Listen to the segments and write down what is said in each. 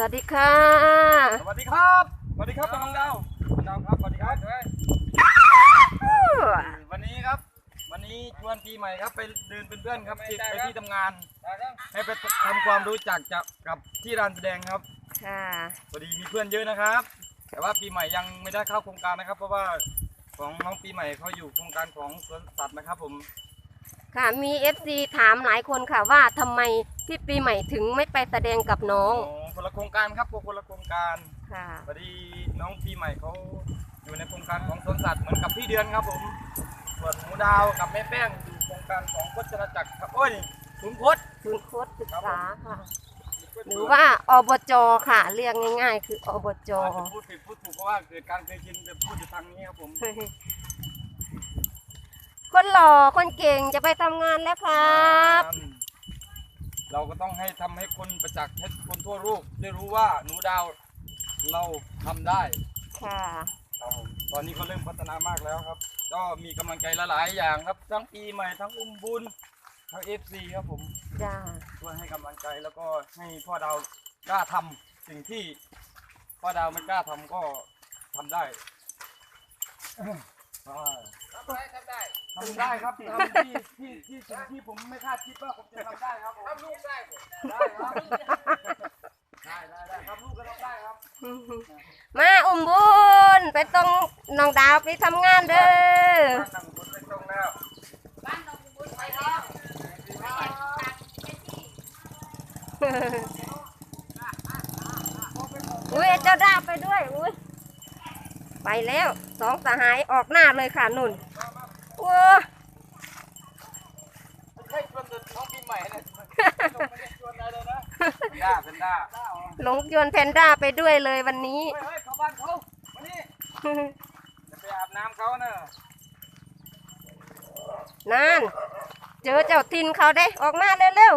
สวัสดีค่ะ สวัสดีครับ สวัสดีครับน้องดาวน้องดาวครับ สวัสดีครับ วันนี้ครับ วันนี้ชวนปีใหม่ครับไปเดินเป็นเพื่อนครับที่ไปที่ทำงาน ให้ไปทำความรู้จักจะกับที่ร้านแสดงครับ ค่ะพอดีมีเพื่อนเยอะนะครับ แต่ว่าปีใหม่ยังไม่ได้เข้าโครงการนะครับ เพราะว่าของน้องปีใหม่เขาอยู่โครงการของสวนสัตว์นะครับผม ค่ะมี FC ถามหลายคนค่ะว่าทำไมพี่ปีใหม่ถึงไม่ไปแสดงกับน้องอ๋อคนละโครงการครับคนละโครงการค่ะ พอดีน้องปีใหม่เขาอยู่ในโครงการของสวนสัตว์เหมือนกับพี่เดือนครับผมส่วนหมูดาวกับแม่แป้งอยู่โครงการของพจนาจักรครับโอ้ยขุนพจน์ ศูนย์โค้ดศึกษาค่ะ หรือว่าอบจค่ะ เรียกง่าย ๆ คืออบจ อาจจะพูดผิดพูดถูกเพราะว่าเกิดการเคยชินจะพูดอยู่ทางนี้ครับผม คนหล่อคนเก่งจะไปทำงานแล้วครับ เราก็ต้องให้ทำให้คนประจักษ์ให้คนทั่วโลกได้รู้ว่าหนูดาวเราทำได้ค่ะ ครับผมตอนนี้ก็เริ่มพัฒนามากแล้วครับ ก็มีกำลังใจหลายๆอย่างครับ ทั้งปีใหม่ทั้งอุ้มบุญทั้งเอฟซีครับผมจ้า ช่วยให้กำลังใจแล้วก็ให้พ่อดาวกล้าทำสิ่งที่พ่อดาวไม่กล้าทำก็ทำได้อ่า ทำได้ทำได้ทำได้ครับทำที่ที่ที่สิ่งที่ผมไม่คาดคิดว่าผมจะทำได้ครับผมทำลูกได้ผมได้ครับได้ได้ได้ทำลูกก็ต้องได้ครับ มาอุ้มบุญไปตรงน้องดาวไปทำงานเด้อตั้งบนไปตรงแล้วบ้านน้อุ้ยเจ้าดาไปด้วยอุ้ย ไปแล้วสองสหายออกหน้าเลยค่ะนุ่นว้าไม่ใช่ชวนเดินท้องปีใหม่นะไม่ได้ชวนอะไรเลยนะเป็นด้าเป็นด้าหลงยวนแพนด้าไปด้วยเลยวันนี้เฮ้ยเฮ้ยเข้าบ้านเขามานี่จะไปอาบน้ำเขาเนอะนั่นเจอเจ้าทินเขาได้ออกมาเร็ว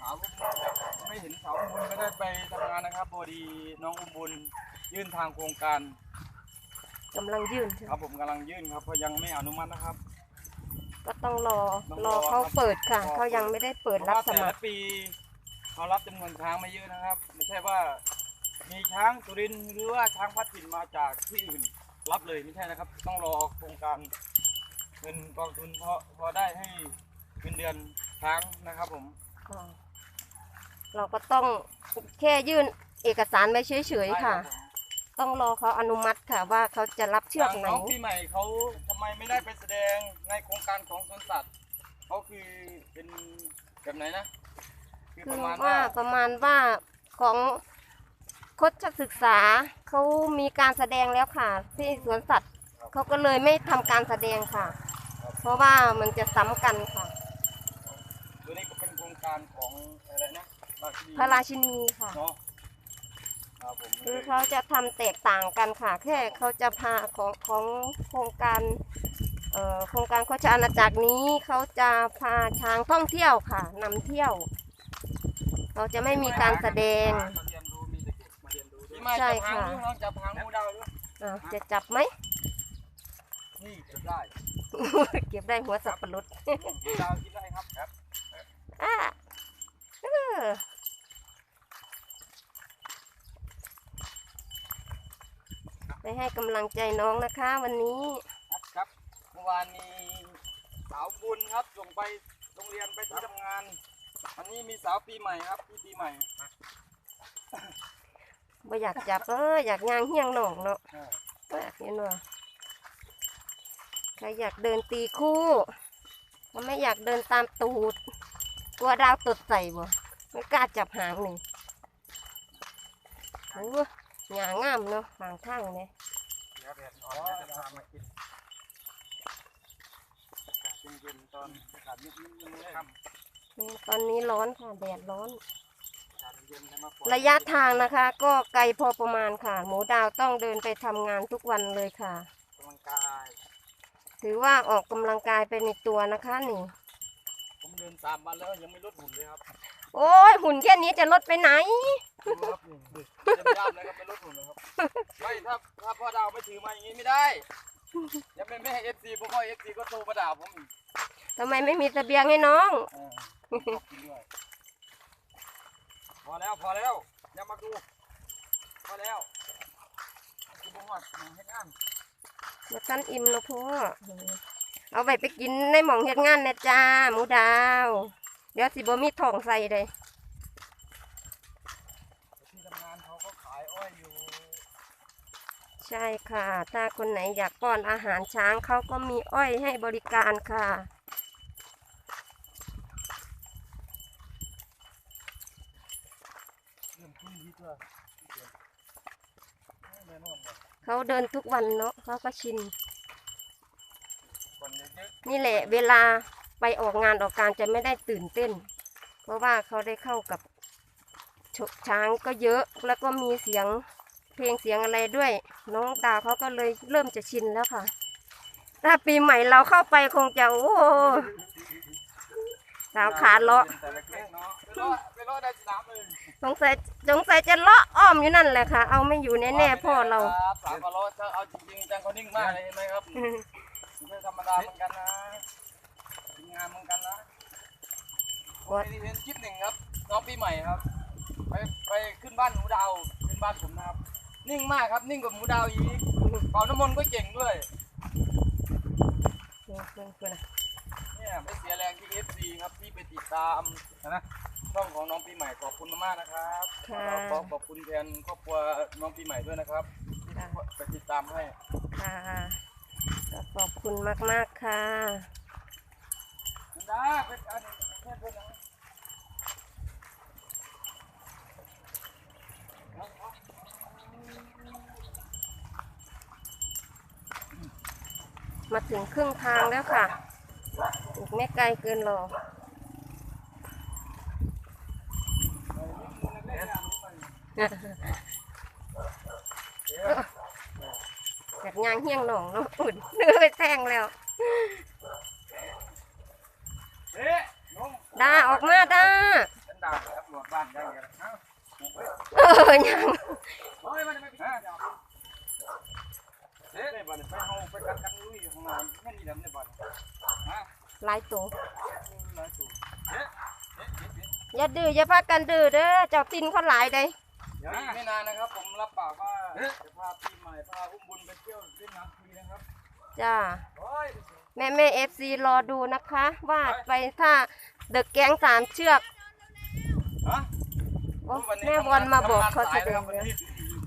สาวอุ้มบุญครับ ไม่เห็นสาวอุ้มบุญไม่ได้ไปทำงานนะครับพอดีน้องอุ้มบุญยื่นทางโครงการๆกำลังยื่นครับผมกำลังยื่นครับเพราะยังไม่อนุมัตินะครับ ก็ต้องรอต้องรรออเขาครับเปิดค่ะรอ เขายังไม่ได้เปิดเพรับราะว่าสแต่มัคละรปีเขารับจำนวนช้างมาเยอะนะครับ ไม่ใช่ว่า มีช้างสุรินทร์หรือว่าช้างพัดถิ่นมาจากที่อื่น รับเลยไม่ใช่นะครับ ต้องรอโครงการเงินกองทุนพอพอได้ให้เงินเดือนช้างนะครับผมอ่า เราก็ต้องแค่ยื่นเอกสารไว้เฉยๆค่ะได้รับผมต้องรอเขาอนุมัติค่ะว่าเขาจะรับเชือกทางไหน น้องปีใหม่เขาทำไมไม่ได้ไปแสดงในโครงการของสวนสัตว์เขาคือเป็นแบบไหนนะคือคืปอระมาณว่าว่าประมาณว่าของโคชศึกษาเขามีการแสดงแล้วค่ะ ที่สวนสัตว์เขาก็เลยไม่ทำการแสดงค่ะ เพราะว่ามันจะซ้ำกันค่ะตัวนี้ก็เป็นโครงการของอะไรนะราชินี พระราชินีค่ะ เนาะครับผมคือเขาจะทำแตกต่างกันค่ะ แค่เขาจะพาของของโครงการเอ่อโครงการโคชอาณาจักรนี้เขาจะพาช้างท่องเที่ยวค่ะนำเที่ยวเราจะไม่มีการแสดง มาเรียนรู้มีเด็กๆมาเรียนรู้ด้วยใช่จับหางค่ะด้วยน้องจับหางหมูดาวด้วยอะจะจับไหม นี่จับได้เก็บได้หัวสับปะรดหมูดาวกินได้ครับครับ อะเออไปให้กำลังใจน้องนะคะ วันนี้ ครับครับเมื่อวานมีสาวบุญครับส่งไปโรงเรียนไปที่ทำงานวันนี้มีสาวปีใหม่ครับพี่ปีใหม่บ่อยากจับเอออยากย่างเฮี้ยงหนองเนาะอ่าอยากเห็นว่าใครอยากเดินตีคู่ถ้าไม่อยากเดินตามตูดกลัวดาวตดใส่บ่ ไม่กล้าจับหางนี่โอ้หยางามเนาะหางทางเนี่ยเดี๋ยวแดดอ่อนแล้วจะพามากินอากาศเย็นๆตอนอากาศนิดๆนึงเลยครับนี่ตอนนี้ร้อนค่ะแดดร้อนอากาศเย็นๆนะมาปล่อยระยะทางนะคะ ก็ไกลพอประมาณค่ะ หมูดาวต้องเดินไปทำงานทุกวันเลยค่ะ กำลังกาย ถือว่าออกกำลังกายไปในตัวนะคะนี่ ผมเดินสามวันแล้วยังไม่ลดหุ่นเลยครับ โอ้ยหุ่นแค่นี้จะลดไปไหนดูครับนี่เต็มย่ามเลยครับไม่ลดหุ่นเลยครับ ไม่ถ้าถ้าพ่อดาวไม่ถือมาอย่างนี้ไม่ได้ยังไม่ไม่ให้เอฟซีผมว่าเอฟซีก็โทรมาด่าผมอีกทำไมไม่มีเสบียงให้น้อง เออขอบคุณด้วยพอแล้วพอแล้วอย่ามาดูพอแล้วกูบอกว่าให้งานมาสั้นอิ่มเนาะพ่อ เอาไปไปกินในหม่องเฮ็ดงานนะจ้าหมูดาว เดี๋ยวสิบ่มีทองใส่เลยที่ทำงานเขาก็ขายอ้อยอยู่ ใช่ค่ะ ถ้าคนไหนอยากป้อนอาหารช้างเขาก็มีอ้อยให้บริการค่ะ เรื่องขึ้นที่ตัวแน่นอนเลยเขาเดินทุกวันเนาะเขาก็ชิน คนเยอะนี่แหละเวลา ไปออกงานออกการจะไม่ได้ตื่นเต้น เพราะว่าเขาได้เข้ากับชกช้างก็เยอะแล้วก็มีเสียงเพลงเสียงอะไรด้วย น้องดาวเขาก็เลยเริ่มจะชินแล้วค่ะ ถ้าปีใหม่เราเข้าไปคงจะโอ้โหสาวขาเลาะแต่ละเรื่องเนาะไปเลาะไปเลาะได้สนามเลยสงสัยสงสัยจะเลาะอ้อมอยู่นั่นแหละค่ะ เอาไม่อยู่แน่ๆพ่อเราครับสามกว่าเลาะถ้าเอาจริงๆจังเขานิ่งมากเลยเห็นไหมครับไม่ใช่ธรรมดาเหมือนกันนะทีมงานเหมือนกันนะผมไปเห็นคลิปหนึ่งครับ น้องปีใหม่ครับ ไปไปขึ้นบ้านหมูดาวขึ้นบ้านผมนะครับ นิ่งมากครับนิ่งกว่าหมูดาวอีกเป่าน้ำมนต์ก็เก่งด้วยเนี่ยไม่เสียแรงที่ FC ครับที่ไปติดตามนะช่องของน้องปีใหม่ขอบคุณมากๆนะครับค่ะขอขอบคุณแทนครอบครัวน้องปีใหม่ด้วยนะครับที่ไปติดตามให้ ค่ะก็ขอบคุณมาก ๆ ค่ะ คุณดาเป็นอันเพื่อนเพื่อนมาถึงครึ่งทางแล้วค่ะ อีกไม่ไกลเกินหรอกแบบยางเฮี้ยงหนองเนาะอุ่นเนื้อไปแทงแล้ว นลุยข้างหน้าแม่นี่ดำในบ้านฮะหลายตัวหลายตัวอย่าดื้ออย่าพากันดื้อเด้อเจ้าตินเขาหลายเด้เดี๋ยวอีกไม่นานนะครับ ผมรับปากว่าจะพาปีใหม่พาอุ้มบุญไปเที่ยวเล่นน้ำฟรีนะครับจ้าแม่แม่เอฟซีรอดูนะคะ ว่าไปถ้าเดอะแก๊งสามเชือกอ แม่วอนมาบอกเขาแสดงวันแล้วนี้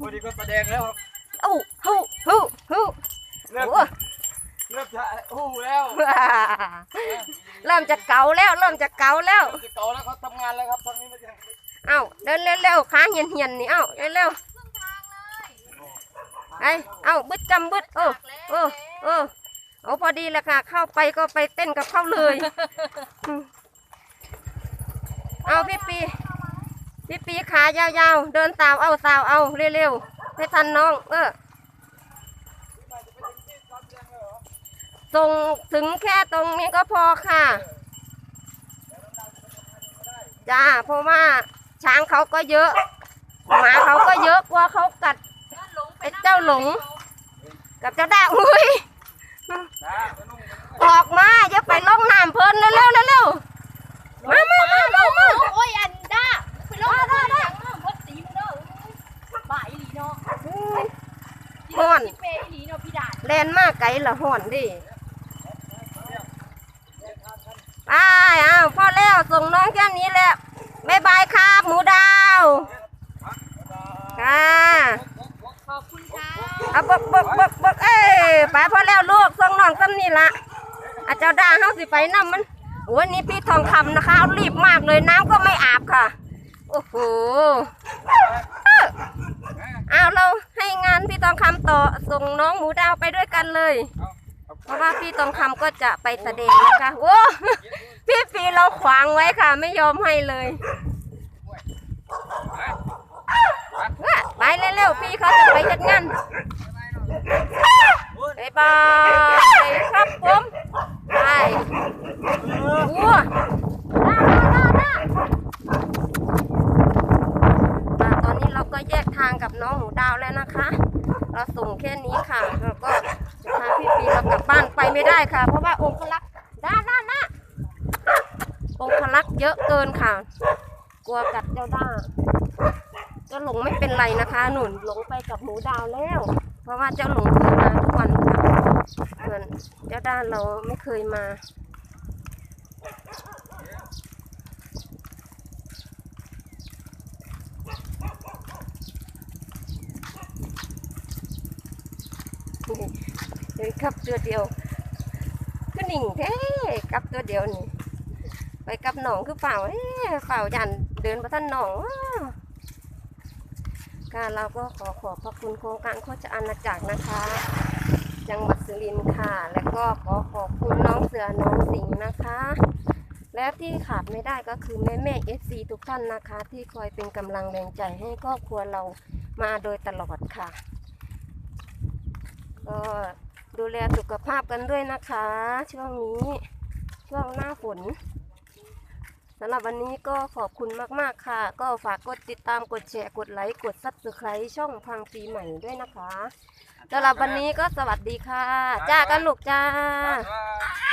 วันนี้ก็แสดงแล้วครับเอ้าฮู้ฮู้ฮู้เริ่มโอ้เริ่มจะอู้แล้วเริ่มจะเก่าแล้วเริ่มจะเก่าแล้วเริ่มจะเก่าแล้วเขาทำงานแล้วครับทางนี้มันจะเอ้าเดินเร็วๆขาเหียนเหียนๆนี่เอ้าเร็วๆไอเอ้าบึดจำบึดโอ้โอ้โอ้โอ้พอดีแหละค่ะ เข้าไปก็ไปเต้นกับเขาเลย เอาพี่ปี พี่ปีขายาวๆ เดินตามเอาสาวเอาเร็วๆให้ทันน้อง เออส่งถึงแค่ตรงนี้ก็พอค่ะจ้าเพราะว่าช้างเขาก็เยอะ หมาเขาก็เยอะกลัวเขากัดไอ้เจ้าหลง กับเจ้าด่าอุ้ยออกมาอย่าไปล่องน้ำเพลินเร็วๆเร็วๆมามามามามา โอ้ยอันด้าไปลงมาได้ได้วัดตีมันเด้อบ่ายอีหลีเนาะ ห่อน ที่เปย์อีหลีเนาะพี่ด่าน แลนมาก ไกลละห่อนดิไปอ้าวพ่อแล้วส่งน้องแค่นี้แหละบ๊ายบายครับหมูดาวค่ะขอบคุณค่ะเอาบกบกบกบกเอ้ยไปพ่อแล้วลูกส่งน้องซ้ำนี่ละอาเจ้าด่าเฮาสิไปน้ำมันโอ้ยนี่พี่ทองคำนะคะรีบมากเลยน้ำก็ไม่อาบค่ะ โอ้โห อ้อเอาเราให้งานพี่ทองคำต่อส่งน้องหมูดาวไปด้วยกันเลย เพราะว่าพี่ทองคำก็จะไปแสดงนะคะโอ้พี่ปีเราขวางไว้ค่ะ ไม่ยอมให้เลยไปเร็วๆพี่เขาจะไปจัดงานบ๊ายบายครับผมไปวัวด้าด้าด้าอ่าตอนนี้เราก็แยก ทางกับน้องหมูดาวแล้วนะคะ เราส่งแค่นี้ค่ะ แล้วก็จะพาพี่ปีกลับบ้านไปไม่ได้ค่ะ เพราะว่าองค์ลักษ์ด้านด้านนะองค์ลักษ์เยอะเกินค่ะ กลัวกัดเจ้าด้าเจ้าหลงไม่เป็นไรนะคะ หนุนหลงไปกับหมูดาวแล้ว เพราะว่าเจ้าหลงเคยมาทุกวันค่ะส่วนเจ้าด้านเราไม่เคยมา เดินขับตัวเดียวก็หนิงแท้กับตัวเดียวนี่ไปกับหนองคือเปล่าเอ๊ะเปล่ายันเดินมาท่านหนองการเราก็ขอขอบพระคุณโครงการโคจอาณาจักรนะคะ จังหวัดสุรินทร์ค่ะ และก็ขอขอบคุณน้องเสือน้องสิงห์นะคะ และที่ขาดไม่ได้ก็คือแม่แม่เอซีทุกท่านนะคะ ที่คอยเป็นกำลังแรงใจให้ครอบครัวเรามาโดยตลอดค่ะ ก็ดูแลสุขภาพกันด้วยนะคะ ช่วงนี้ช่วงหน้าฝนสำหรับวันนี้ก็ขอบคุณมาก ๆ ค่ะ ก็ฝากกดติดตามกดแชร์กดไลค์กดซับสไครต์ช่องพังปีใหม่ด้วยนะคะสำหรับวันนี้ก็สวัสดีค่ะ จ้ากันลูกจ้าว่า